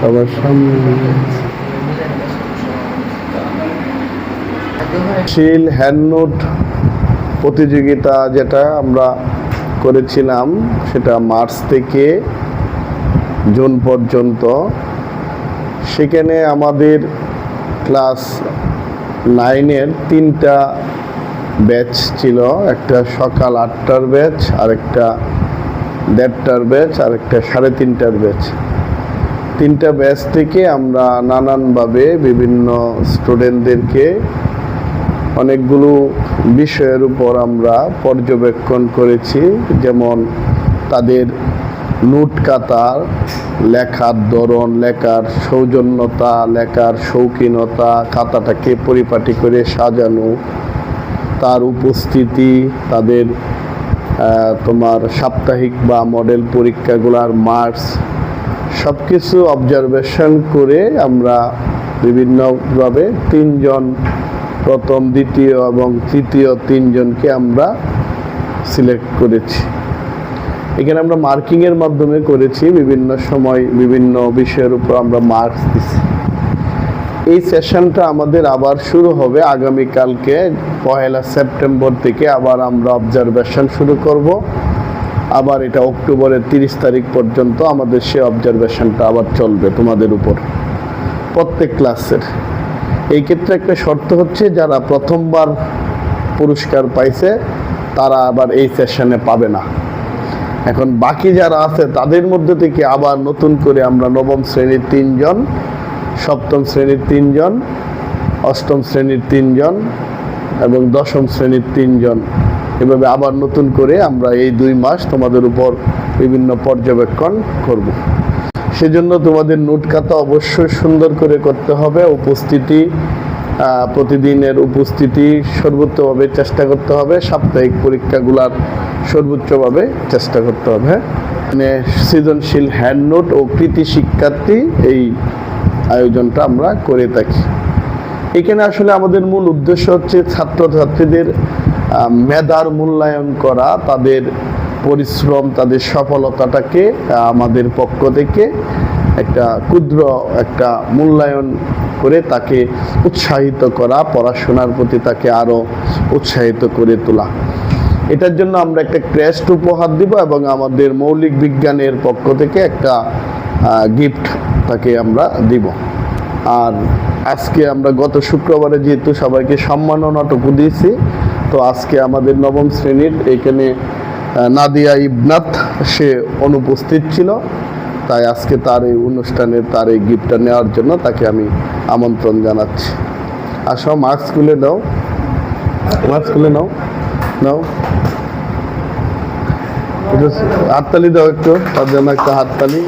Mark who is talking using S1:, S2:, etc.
S1: সবার সামনে। শিল, হ্যান্ডনোট প্রতিযোগিতা যেটা আমরা করেছিলাম, সেটা মার্চ থেকে জুন পর্যন্ত। সেখানে আমাদের ক্লাস নাইনের তিনটা ব্যাচ ছিল, একটা সকাল আটটার ব্যাচ আর একটা দেড়টার ব্যাচ আর একটা সাড়ে তিনটার ব্যাচ তিনটা ব্যাচ থেকে আমরা নানানভাবে বিভিন্ন স্টুডেন্টদেরকে অনেকগুলো বিষয়ের উপর আমরা পর্যবেক্ষণ করেছি। যেমন তাদের নোট কাতার, লেখার ধরন, লেখার সৌজন্যতা, লেখার শৌখিনতা, খাতাটাকে পরিপাটি করে সাজানো, তার উপস্থিতি, তাদের তোমার সাপ্তাহিক বা মডেল পরীক্ষাগুলোর মার্কস সব কিছু অবজারভেশন করে আমরা বিভিন্নভাবে তিনজন প্রথম, দ্বিতীয় এবং তৃতীয় তিনজনকে আমরা সিলেক্ট করেছি। এখানে আমরা মার্কিংয়ের মাধ্যমে করেছি, বিভিন্ন সময় বিভিন্ন বিষয়ের উপর আমরা মার্কস দিছি। এই সেশনটা আমাদের আবার শুরু হবে আগামীকালকে, পহেলা সেপ্টেম্বর থেকে আবার আমরা অবজারভেশন শুরু করব। আবার এটা অক্টোবরের তিরিশ তারিখ পর্যন্ত আমাদের সে অবজারভেশনটা আবার চলবে তোমাদের উপর, প্রত্যেক ক্লাসের এই ক্ষেত্রে একটা শর্ত হচ্ছে, যারা প্রথমবার পুরস্কার পাইছে, তারা আবার এই সেশনে পাবে না। এখন বাকি যারা আছে, তাদের মধ্যে থেকে আবার নতুন করে আমরা নবম শ্রেণির তিনজন সপ্তম শ্রেণির তিনজন, অষ্টম শ্রেণির তিনজন এবং দশম শ্রেণির তিনজন। এভাবে আবার নতুন করে আমরা এই দুই মাস তোমাদের উপর বিভিন্ন পর্যবেক্ষণ করব। সেজন্য তোমাদের নোট খাতা অবশ্যই সুন্দর করে করতে হবে। উপস্থিতি প্রতিদিনের উপস্থিতি সর্বোচ্চভাবে চেষ্টা করতে হবে। সাপ্তাহিক পরীক্ষাগুলার সর্বোচ্চভাবে চেষ্টা করতে হবে? মানে সৃজনশীল হ্যান্ড নোট ও কৃতি শিক্ষার্থী এই আয়োজনটা আমরা করে থাকি। এখানে আসলে আমাদের মূল উদ্দেশ্য হচ্ছে ছাত্রছাত্রীদের মেধার মূল্যায়ন করা, তাদের পরিশ্রম, তাদের সফলতাটাকে আমাদের পক্ষ থেকে একটা ক্ষুদ্র একটা মূল্যায়ন করে তাকে উৎসাহিত করা, পড়াশোনার প্রতি তাকে আরও উৎসাহিত করে তোলা। এটার জন্য আমরা একটা ক্রেস্ট উপহার দিব এবং আমাদের মৌলিক বিজ্ঞানের পক্ষ থেকে একটা গিফট তাকে আমরা দিব। আর আজকে আমরা গত শুক্রবারে যেহেতু সবাইকে সম্মাননাটুকু দিয়েছি, তো আজকে আমাদের নবম শ্রেণির এখানে নাদিয়া ইবনাথ, সে অনুপস্থিত ছিল। তাই আজকে তার এই অনুষ্ঠানে তার এই গিফটটা নেওয়ার জন্য তাকে আমি আমন্ত্রণ জানাচ্ছি। আসো মাস্ক খুলে দাও। মাস্ক খুলে নাও। নাও। হাততালি দাও একটু, তার জন্য একটা হাততালি।